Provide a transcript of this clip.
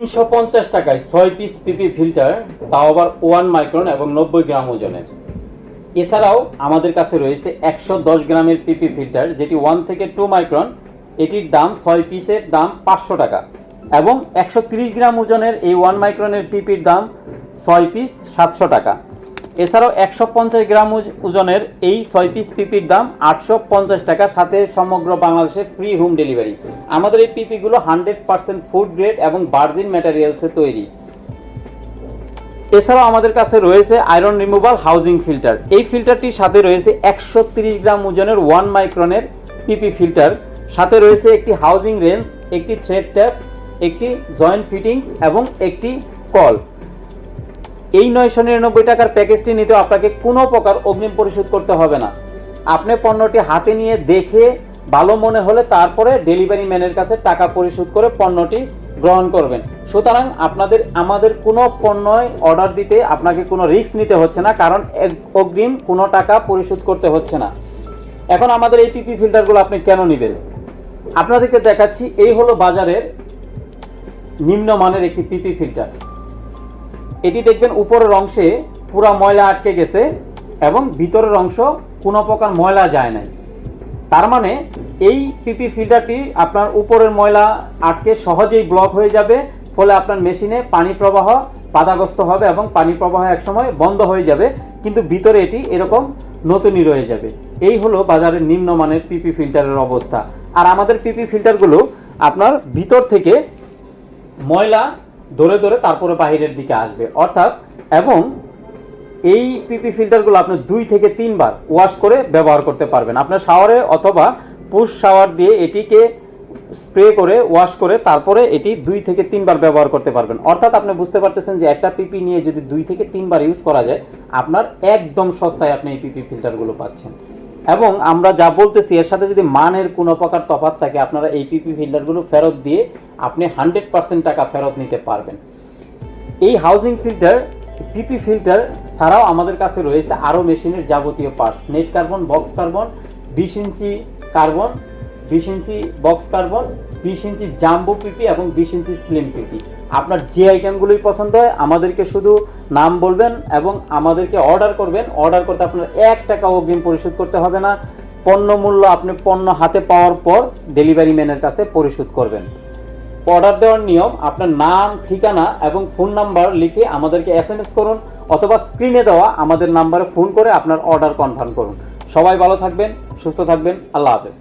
তিনশো পঞ্চাশ টাকায় ছয় পিস পিপি ফিল্টার তাও আবার ওয়ান মাইক্রন এবং নব্বই গ্রাম ওজনের। এছাড়াও আমাদের কাছে রয়েছে একশো দশ গ্রামের পিপি ফিল্টার যেটি ওয়ান থেকে টু মাইক্রন এটির দাম ছয় পিসের দাম পাঁচশো টাকা। এবং একশো তিরিশ গ্রাম ওজনের এই ওয়ান মাইক্রনের পিপির দাম ছয় পিস সাতশো টাকা। এছাড়াও একশো পঞ্চাশ গ্রাম ওজ- ওজনের এই ছয় পিস পিপির দাম আটশো পঞ্চাশ টাকা সাথে সমগ্র বাংলাদেশে ফ্রি হোম ডেলিভারি আমাদের এই পিপিগুলো হান্ড্রেড পার্সেন্ট ফুড গ্রেড এবং বার্জিন ম্যাটেরিয়ালসে তৈরি। এছাড়াও আমাদের কাছে রয়েছে আয়রন রিমুভাল হাউজিং ফিল্টার এই ফিল্টারটির সাথে রয়েছে একশো তিরিশ গ্রাম ওজনের ওয়ান মাইক্রনের পিপি ফিল্টার সাথে রয়েছে একটি হাউজিং রেঞ্জ একটি থ্রেড ট্যাপ একটি জয়েন্ট ফিটিংস এবং একটি কল। এই নয়শো নিরানব্বই টাকার প্যাকেজটি নিতে আপনাকে কোনো প্রকার অগ্রিম পরিশোধ করতে হবে না। আপনি পণ্যটি হাতে নিয়ে দেখে ভালো মনে হলে তারপরে ডেলিভারি ম্যানের কাছে টাকা পরিশোধ করে পণ্যটি গ্রহণ করবেন। সুতরাং আপনাদের, আমাদের কোনো পণ্য অর্ডার দিতে আপনাকে কোনো রিস্ক নিতে হচ্ছে না, কারণ অগ্রিম কোনো টাকা পরিশোধ করতে হচ্ছে না। এখন আমাদের এই পিপি ফিল্টারগুলো আপনি কেন নেবেন? আপনাদেরকে দেখাচ্ছি, এই হলো বাজারের নিম্নমানের একটি পিপি ফিল্টার এটি দেখবেন উপরের অংশে পুরা ময়লা আটকে গেছে এবং ভিতরের অংশ কোনো প্রকার ময়লা যায় নাই। তার মানে এই পিপি ফিল্টারটি আপনার উপরের ময়লা আটকে সহজেই ব্লক হয়ে যাবে, ফলে আপনার মেশিনে পানি প্রবাহ বাধাগ্রস্ত হবে এবং পানি প্রবাহ একসময় বন্ধ হয়ে যাবে, কিন্তু ভিতরে এটি এরকম নতুনই রয়ে যাবে। এই হলো বাজারের নিম্নমানের পিপি ফিল্টারের অবস্থা। আর আমাদের পিপি ফিল্টারগুলো আপনার ভিতর থেকে ময়লা ধরে ধরে তারপরে বাহিরের দিকে আসবে। অর্থাৎ, এবং এই পিপি ফিল্টারগুলো আপনি দুই থেকে তিনবার ওয়াশ করে ব্যবহার করতে পারবেন। আপনার শাওয়ারে অথবা পুশ শাওয়ার দিয়ে এটিকে স্প্রে করে ওয়াশ করে তারপরে এটি দুই থেকে তিনবার ব্যবহার করতে পারবেন। অর্থাৎ আপনি বুঝতে পারতেছেন যে একটা পিপি নিয়ে যদি দুই থেকে তিনবার ইউজ করা যায়, আপনার একদম সস্তায় আপনি এই পিপি ফিল্টারগুলো পাচ্ছেন। এবং আমরা যা বলতেছি, এর সাথে যদি মানের কোনো প্রকার তফাত থাকে, আপনারা এই পিপি ফিল্টারগুলো ফেরত দিয়ে আপনি হান্ড্রেড পার্সেন্ট টাকা ফেরত নিতে পারবেন। এই হাউজিং ফিল্টার পিপি ফিল্টার ছাড়াও আমাদের কাছে রয়েছে আরও মেশিনের যাবতীয় parts net carbon box carbon বিশ ইঞ্চি কার্বন বিশ ইঞ্চি বক্স কার্বন বিশ ইঞ্চি জাম্বো পিপি এবং বিশ ইঞ্চি স্লিম পিপি। আপনার যে আইটেমগুলোই পছন্দ হয়, আমাদেরকে শুধু নাম বলবেন এবং আমাদেরকে অর্ডার করবেন। অর্ডার করতে আপনার এক টাকা অগ্রিম পরিশোধ করতে হবে না। পণ্য মূল্য আপনি পণ্য হাতে পাওয়ার পর ডেলিভারি ম্যানের কাছে পরিশোধ করবেন। অর্ডার দেওয়ার নিয়ম, আপনার নাম, ঠিকানা এবং ফোন নাম্বার লিখে আমাদেরকে এস এম এস করুন অথবা স্ক্রিনে দেওয়া আমাদের নাম্বারে ফোন করে আপনার অর্ডার কনফার্ম করুন। সবাই ভালো থাকবেন, সুস্থ থাকবেন, আল্লাহ হাফেজ।